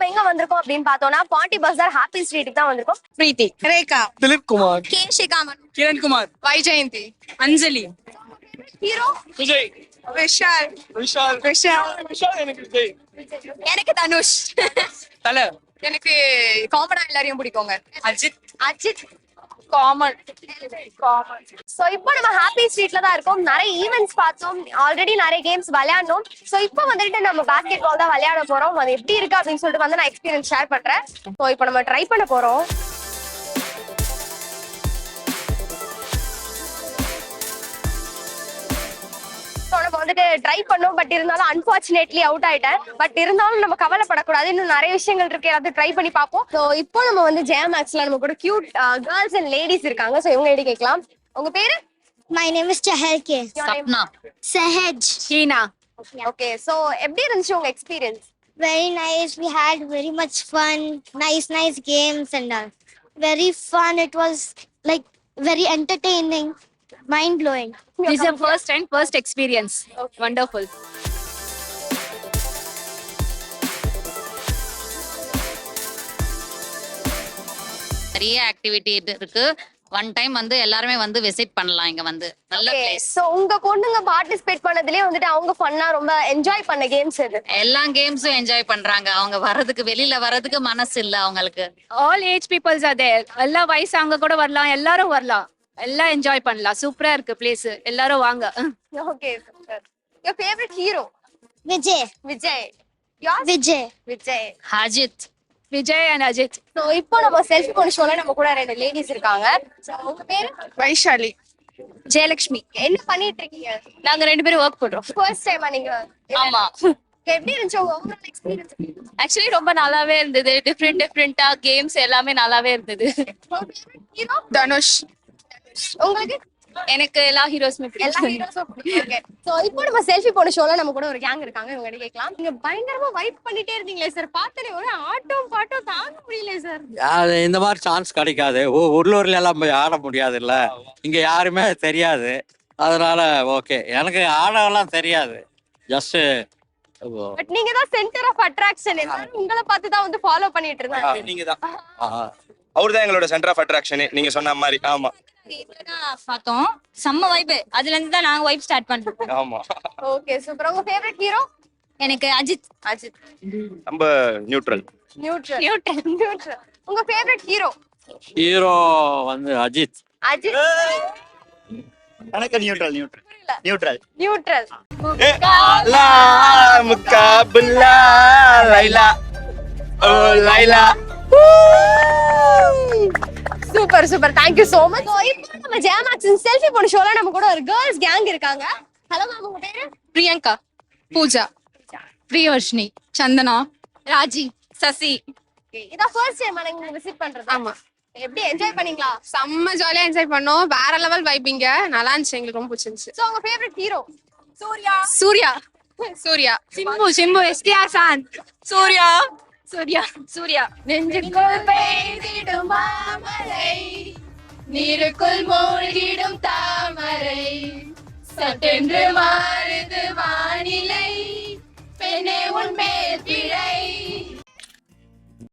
இப்ப எங்க வந்திருக்கோம் அப்படின்னு பார்த்தோம்னா பாண்டி பஸ்தார் ஹாப்பி ஸ்ட்ரீட்டுக்கு தான் வந்திருக்கோம். பிரீத்தி. ரேகா. திலீப் குமார் கே கிரண் குமார் வைஜெயந்தி. அஞ்சலி. ஹீரோ. விஜய். விஷால். விஷால். விஷால். விஷால் எனக்கு விஜய். எனக்கு தனுஷ். தல. எனக்கு காமனா எல்லாரையும் பிடிக்குங்க. Ajith. Ajith. Common common so இப்போ நம்ம ஹாப்பி ஸ்ட்ரீட்ல தான் இருக்கோம். நிறைய ஈவெண்ட்ஸ் பார்த்தோம். ஆல்ரெடி நிறைய கேம்ஸ் விளையாடணும் சோ இப்போ வந்துட்டு நம்ம பாஸ்கெட் பால் தான் விளையாட போறோம். அது எப்படி இருக்கு அப்படின்னு சொல்லிட்டு வந்து நான் எக்ஸ்பீரியன்ஸ் ஷேர் பண்றேன். சோ இப்போ நம்ம ட்ரை பண்ண போறோம். வந்துட்டு ட்ரை பண்ணோம் பட் இருந்தாலும் அன்பார்ச்சுனேட்லி அவுட் ஆயிட்டேன் பட் இருந்தாலும் நம்ம கவலைப்படக்கூடாது இன்னும் நிறைய விஷயங்கள் இருக்கு அதை ட்ரை பண்ணி பார்ப்போம் ஸோ இப்போ நம்ம வந்து ஜெயா மேக்ஸ்ல நம்ம கூட கியூட் கேர்ள்ஸ் அண்ட் லேடிஸ் இருக்காங்க ஸோ இவங்க எப்படி கேட்கலாம் உங்க பேரு My name is Chahal K. Sapna Sahaj. Heena okay so எப்படி இருந்துச்சு உங்க experience Very nice. We had very much fun. Nice, nice games and all. Very fun. It was like very entertaining. Mind blowing. This is a first and first experience. Wonderful. நிறைய activity இருக்கு. One time வந்து எல்லாருமே வந்து visit பண்ணலாம் இங்க வந்து. நல்ல place so உங்க பொண்ணுங்க பார்ட்டிசிபேட் பண்ணதுலயே வந்துட்டு அவங்க ஃபன்னா ரொம்ப என்ஜாய் பண்ண கேம்ஸ் இது எல்லா கேம்ஸும் என்ஜாய் பண்றாங்க. அவங்க வர்றதுக்கு வெளியில வர்றதுக்கு மனசு இல்ல அவங்களுக்கு. All age peoples are there. எல்லா வயசாங்க கூட வரலாம். எல்லாரும் வரலாம். எல்லாம் என்ஜாய் பண்ணலாம். சூப்பரா இருக்கு பிளேஸ் எல்லாரும் வாங்க. Okay super your favourite hero Vijay. Vijay. யார் Vijay. Vijay. Ajith. Vijay and Ajith. So இப்போ நம்ம செல்ஃபி போன ஷோல நம்ம கூட ரெண்டு லேடிஸ் இருக்காங்க. So, உங்க பேரு? வைஷாலி. ஜெயலட்சுமி என்ன பண்ணிட்டு இருக்கீங்க? நாங்க ரெண்டு பேரும் ஒர்க் பண்றோம். ஃபர்ஸ்ட் டைம் நீங்க? ஆமா. எப்படி இருந்துச்சு உங்க ஓவரால் எக்ஸ்பீரியன்ஸ் ஆக்சுவலி ரொம்ப நல்லாவே இருந்தது. டிஃப்ரெண்ட் டிஃப்ரெண்டா கேம்ஸ் எல்லாமே நல்லாவே இருந்தது. ஹீரோ தனுஷ். உங்களுக்கு எனக்கு எல்லா ஹீரோஸுமே எல்லா ஹீரோஸும் பிடிக்கும். சோ இப்போ நம்ம செல்ஃபி போன ஷோல நம்ம கூட ஒரு கேங் இருக்காங்க. இவங்க கிட்ட கேட்கலாம். நீங்க பயங்கரமா வைப் பண்ணிட்டே இருந்தீங்களே சார் பார்த்தனே ஒரு ஆட்டம் பாட்டம் தாங்க முடியல சார் அது இந்த மாதிரி சான்ஸ் கிடைக்காது. ஊ- உள்ளூர்ல எல்லாம் போய் ஆட முடியாது இல்ல இங்க யாருமே தெரியாது. அதனால ஓகே எனக்கு ஆடவெல்லாம் தெரியாது. ஜஸ்ட் பட் நீங்க தான் சென்டர் ஆஃப் அட்ராக்ஷன் எல்லாரும் உங்களை பார்த்து தான் வந்து ஃபாலோ பண்ணிட்டு இருந்தாங்க. நீங்க தான். அவர் தான் எங்களோட சென்டர் ஆஃப் அட்ராக்ஷன் நீங்க சொன்ன மாதிரி. ஆமா. பார்த்தோம். செம்ம வைப் அதுல இருந்து தான் நாங்க வைப் ஸ்டார்ட் பண்றோம் ஆமா. ஓகே சூப்பர் உங்க ஃபேவரட் ஹீரோ எனக்கு அஜித். அஜித். ரொம்ப நியூட்ரல் நியூட்ரல் நியூட்ரல் நியூட்ரல் உங்க ஃபேவரட் ஹீரோ ஹீரோ வந்து அஜித். அஜித். எனக்கு நியூட்ரல் நியூட்ரல் நியூட்ரல் நியூட்ரல் லா முக்காபுல்லா லைலா. ஓ Laila. Super super thank you so much இப்போ நம்ம ஜெயமாக்ஸ் செல்ஃபி போன ஷோல நம்ம கூட ஒரு கேர்ள்ஸ் கேங் இருக்காங்க. ஹலோ மேம் உங்க பேரு? பிரியங்கா பூஜா பிரியவர்ஷினி சந்தனா ராஜி சசி. இதான் ஃபர்ஸ்ட் டைம் நீங்க விசிட் பண்றது? ஆமா. எப்படி என்ஜாய் பண்ணீங்களா? செம்ம ஜாலியா என்ஜாய் பண்ணோம். வேற லெவல் வைப்பிங்க நல்லா இருந்துச்சு எங்களுக்கு ரொம்ப பிடிச்சிருந்துச்சு. சோ உங்க favourite hero Suriya. Suriya. Suriya. Simbu Simbu STR San Suriya. Suriya Suriya நெஞ்சுக்குள் பெய்திடும் மாமலை நீருக்குள் மூழ்கிடும் தாமரை. சட்டென்று மாறுது வானிலை பெண்ணே உன் மேல் பிழை.